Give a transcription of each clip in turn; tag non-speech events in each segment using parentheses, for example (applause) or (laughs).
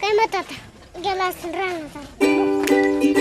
kaymatada galaasin raanata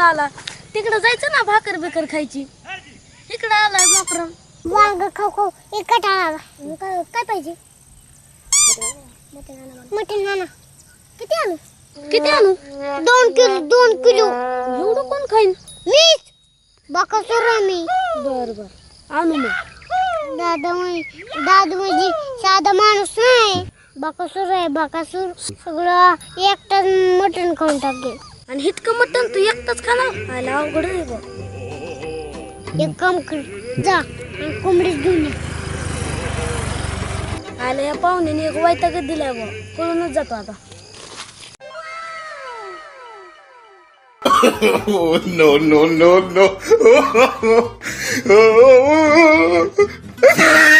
आला? तिकडं जायचं ना भाकर बिकर खायची. इकडं आलाय मोकरम वांग खाऊ खाऊ एकट आला. काय काय पाहिजे? मटन नाना किती आणू? किती आणू? दोन किलो दोन किलो. एवढं कोण खाईन? मीच बकासूर मी. बर बर. आणू मग. दादा म्हण- दादू म्हणजे साधा माणूस नाही बकासूर आहे बकासूर. सगळं एकटाच मटण खाऊन टाकेल आणि इतकं मटण तू एकटाच खाणार? आला अवघड आहे बा एक काम कर जा आणि कोंबडीच घेऊन ये. आला या पाहुण्याने एक वैतागच दिलाय बा पळूनच जातो आता. Oh no no no no! (laughs) (laughs)